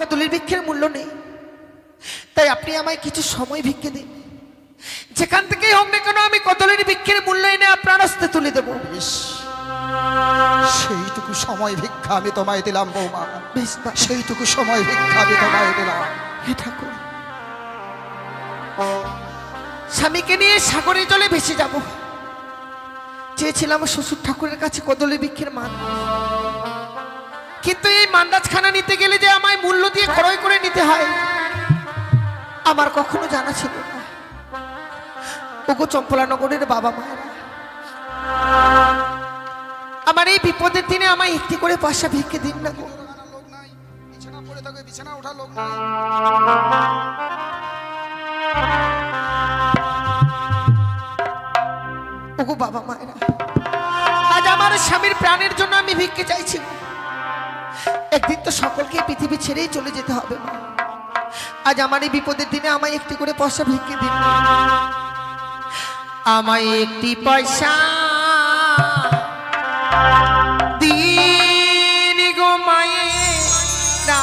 কদলের বৃক্ষের মূল্য নেই। তাই আপনি আমায় কিছু সময় ভিক্ষে দিন। যেখান থেকেই হোক না কেন আমি কদলের বৃক্ষের মূল্য এনে আপনার হস্তে তুলে দেবো। বেশ। সেইটুকু সময় ভিক্ষা আমি তোমায় দিলাম বৌমা। বেশ সেইটুকু সময় ভিক্ষা আমি তোমায় দিলাম। হে ঠাকুর স্বামীকে নিয়ে সাগরে জলে ভেসে যাব। চেয়েছিলাম শ্বশুর ঠাকুরের কাছে কদলে বৃক্ষের মান। কিন্তু এই মান্দাজখানা নিতে গেলে যে আমায় মূল্য দিয়ে ক্রয় করে নিতে হয়, আমার কখনো জানা ছিল না। ওগো চম্পলানগরের বাবা মায়েরা, আমার এই বিপদের দিনে আমায় একটি করে পয়সা ভিক্ষে দিন না গো। বিছানা ওঠা লোক ওগো বাবা মায়েরা, আজ আমার স্বামীর প্রাণের জন্য আমি ভিক্ষে চাইছি একদিন তো সকলকে পৃথিবী ছেড়েই চলে যেতে হবে আজ আমার এই বিপদের দিনে আমায় একটি করে পয়সা ভিক্ষে দিন। আমায় একটি পয়সা দিন গো মায়েরা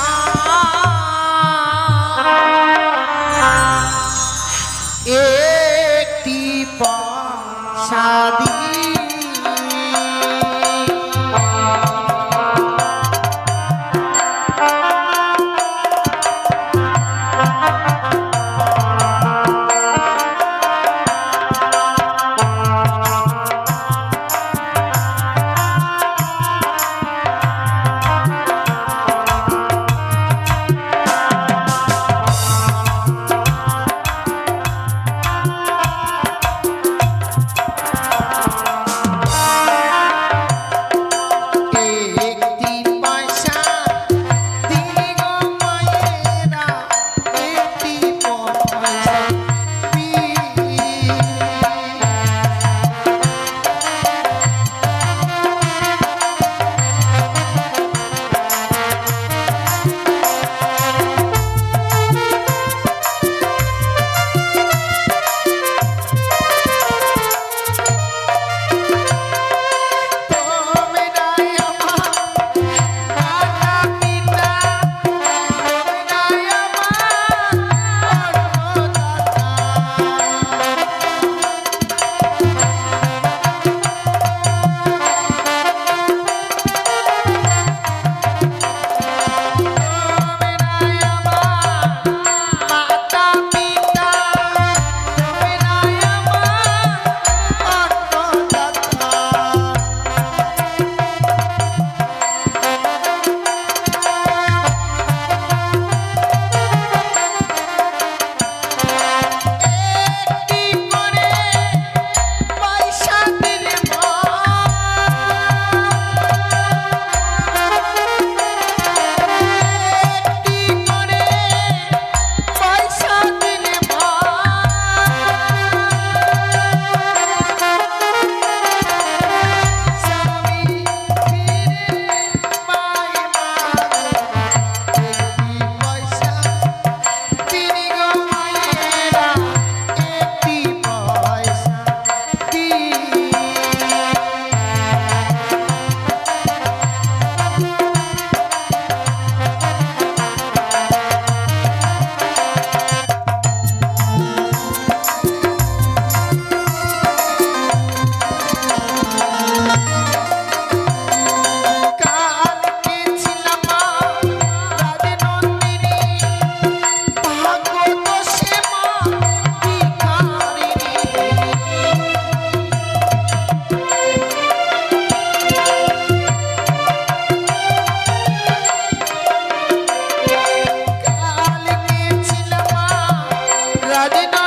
राजना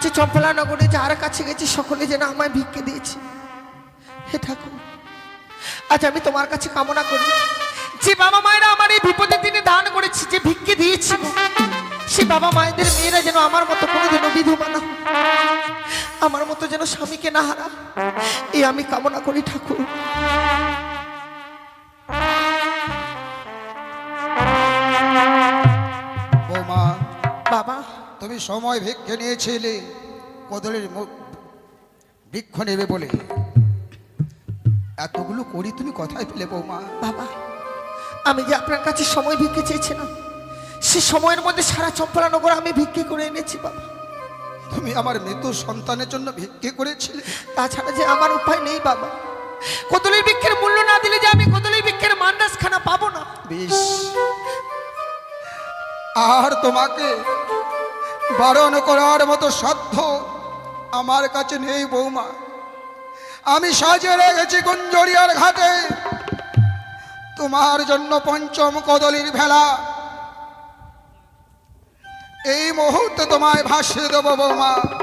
আজ চম্পলা নগরে যার কাছে গেছি, সকলে যেন আমায় ভিক্ষে দিয়েছে। হে ঠাকুর, আজ আমি তোমার কাছে কামনা করি যে বাবা মায়েরা আমার এই বিপদের দিনে দান করেছে, যে ভিক্ষে দিয়েছিল সে বাবা মায়েদের মেয়েরা যেন আমার মতো কোনোদিনও বিধবা না আমার মতো যেন স্বামীকে না হারা এই আমি কামনা করি ঠাকুর। তুমি সময় ভিক্ষে নিয়েছিলে। কদলের বৃক্ষ নেবে বলে। এতগুলো করি তুমি কোথায় পেলে বৌমা। বাবা আমি যে আপনার কাছে সময় ভিক্ষে চেয়েছিলাম সে সময়ের মধ্যে সারা চম্পলা নগর আমি ভিক্ষে করে এনেছি বাবা। তুমি আমার মৃত সন্তানের জন্য ভিক্ষে করেছিলে। তাছাড়া যে আমার উপায় নেই বাবা। কদলের বৃক্ষের মূল্য না দিলে যে আমি কদলের বৃক্ষের মান্দাস খানা পাবো না। বেশ। আর তোমাকে বারণ করার মতো সাধ্য আমার কাছে নেই বৌমা। আমি সাজে রেখেছি গুঞ্জরিয়ার ঘাটে। তোমার জন্য পঞ্চম কদলির ভেলা। এই মুহূর্তে তোমায় ভাসিয়ে দেবো বৌমা।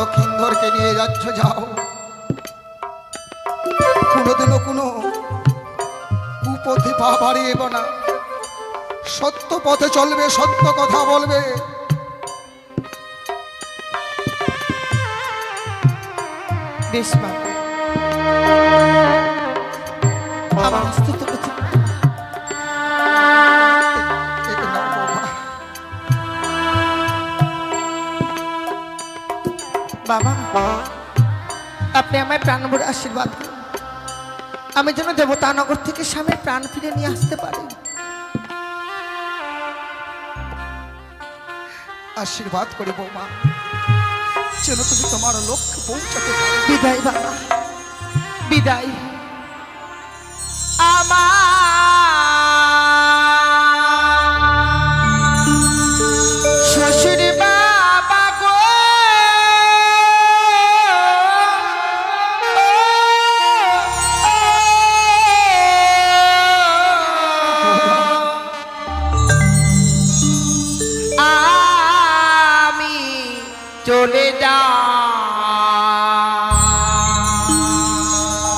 লক্ষিন্দরকে নিয়ে যাচ্ছ, যাও। কোনোদিনও কোনো কুপথে পা বাড়িয়ে না। সত্য পথে চলবে, সত্য কথা বলবে। বেশ বাবা। আমার বাবা, আপনি আমায় প্রাণ ভরে আশীর্বাদ করুন। আমি যেন দেবতানগর থেকে স্বামীর প্রাণ ফিরে নিয়ে আসতে পারি। আশীর্বাদ করে বৌমা, যেন তুমি তোমার লক্ষ্যে পৌঁছাতে বিদায় বাবা, বিদায়। আমার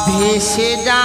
ভেসে যা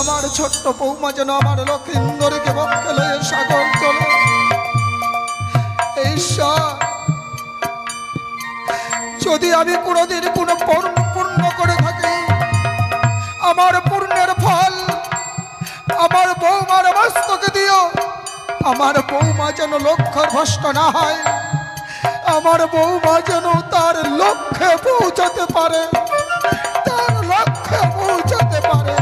আমার ছোট্ট বৌমা যেন আমার লক্ষিন্দরকে বক্ষে সাগর চলে যদি আমি কোনোদিন কোনো পূর্ণ পূর্ণ করে থাকি, আমার পূর্ণের ফল, আমার বৌমার মস্তকে দিও। আমার বৌমা যেন লক্ষ্য ভ্রষ্ট না হয়, আমার বৌমা যেন তার লক্ষ্যে পৌঁছাতে পারে, তার লক্ষ্যে পৌঁছাতে পারে।